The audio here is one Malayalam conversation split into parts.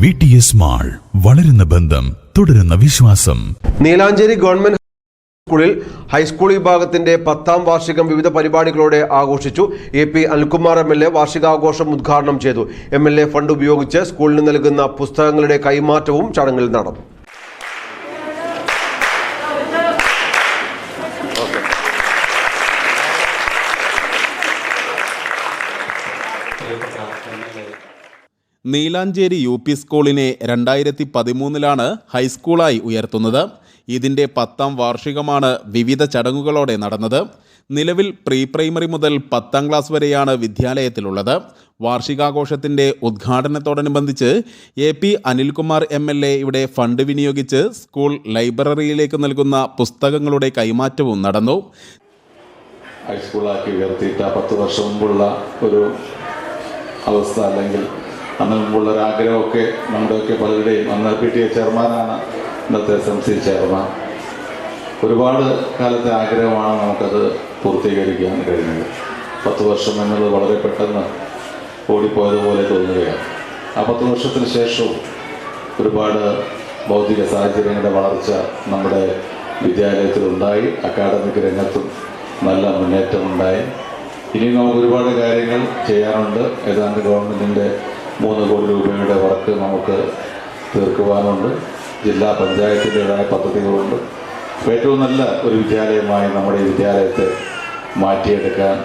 വി ടി എസ് മാൾ വളരുന്ന ബന്ധം തുടരുന്ന വിശ്വാസം. നീലാഞ്ചേരി ഗവൺമെന്റ് സ്കൂളിൽ ഹൈസ്കൂൾ വിഭാഗത്തിന്റെ പത്താം വാർഷികം വിവിധ പരിപാടികളോടെ ആഘോഷിച്ചു. A P Anilkumar M L A വാർഷികാഘോഷം ഉദ്ഘാടനം ചെയ്തു. എം എൽ എ ഫണ്ട് ഉപയോഗിച്ച് സ്കൂളിന് നൽകുന്ന പുസ്തകങ്ങളുടെ കൈമാറ്റവും ചടങ്ങിൽ നടന്നു. നീലാഞ്ചേരി യു പി സ്കൂളിനെ രണ്ടായിരത്തി പതിമൂന്നിലാണ് ഹൈസ്കൂളായി ഉയർത്തുന്നത്. ഇതിന്റെ പത്താം വാർഷികമാണ് വിവിധ ചടങ്ങുകളോടെ നടന്നത്. നിലവിൽ പ്രീ പ്രൈമറി മുതൽ പത്താം ക്ലാസ് വരെയാണ് വിദ്യാലയത്തിലുള്ളത്. വാർഷികാഘോഷത്തിന്റെ ഉദ്ഘാടനത്തോടനുബന്ധിച്ച് A P Anilkumar M L A ഇവിടെ ഫണ്ട് വിനിയോഗിച്ച് സ്കൂൾ ലൈബ്രറിയിലേക്ക് നൽകുന്ന പുസ്തകങ്ങളുടെ കൈമാറ്റവും നടന്നു. ഹൈസ്കൂളാക്കി ഉയർത്തിയിട്ട് പത്ത് വർഷം മുമ്പുള്ള ഒരു അവസ്ഥ അല്ലെങ്കിൽ അന്ന് മുമ്പുള്ള ഒരു ആഗ്രഹമൊക്കെ നമ്മുടെയൊക്കെ പലരുടെയും. അന്ന് പി ടി എ ചെയർമാനാണ് ഇന്നത്തെ എസ് എം സി ചെയർമാൻ. ഒരുപാട് കാലത്തെ ആഗ്രഹമാണ് നമുക്കത് പൂർത്തീകരിക്കാൻ കഴിഞ്ഞത്. പത്ത് വർഷം എന്നുള്ളത് വളരെ പെട്ടെന്ന് ഓടിപ്പോയതുപോലെ തോന്നുകയാണ്. ആ പത്ത് വർഷത്തിന് ശേഷവും ഒരുപാട് ഭൗതിക സാഹചര്യങ്ങളുടെ വളർച്ച നമ്മുടെ വിദ്യാലയത്തിലുണ്ടായി. അക്കാഡമിക് രംഗത്തും നല്ല മുന്നേറ്റമുണ്ടായി. ഇനി നമുക്ക് ഒരുപാട് കാര്യങ്ങൾ ചെയ്യാനുണ്ട്. ഏതാണ്ട് ഗവൺമെന്റിന്റെ മൂന്ന് കോടി രൂപയുടെ വർക്ക് നമുക്ക് തീർക്കുവാനുണ്ട്. ജില്ലാ പഞ്ചായത്തിന്റെതായ പദ്ധതികളുണ്ട്. ഏറ്റവും നല്ല ഒരു വിദ്യാലയമായി നമ്മുടെ വിദ്യാലയത്തെ മാറ്റിയെടുക്കാൻ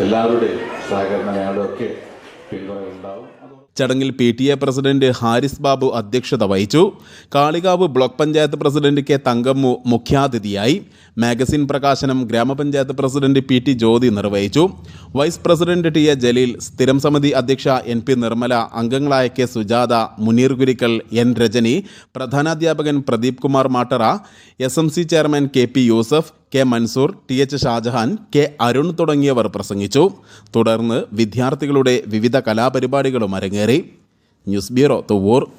എല്ലാവരുടെയും സഹകരണം അതുകൊണ്ട് ചടങ്ങിൽ P T A president Haris Babu അധ്യക്ഷത വഹിച്ചു. Kalikavu block panchayat president K Thankammu മുഖ്യാതിഥിയായി. മാഗസിൻ പ്രകാശനം ഗ്രാമപഞ്ചായത്ത് പ്രസിഡന്റ് പി ടി ജ്യോതി നിർവഹിച്ചു. Vice president T A Jaleel സ്ഥിരം സമിതി അധ്യക്ഷ എൻ പി നിർമ്മല അംഗങ്ങളായ K Sujatha Muneer Gurikkal N Rajani പ്രധാനാധ്യാപകൻ Pradeep Kumar Mattara S M C chairman K P Yusuf K Mansoor T H Shajahan K Arun തുടങ്ങിയവർ പ്രസംഗിച്ചു. തുടർന്ന് വിദ്യാർത്ഥികളുടെ വിവിധ കലാപരിപാടികളും അരങ്ങേറി. News bureau Thuvur.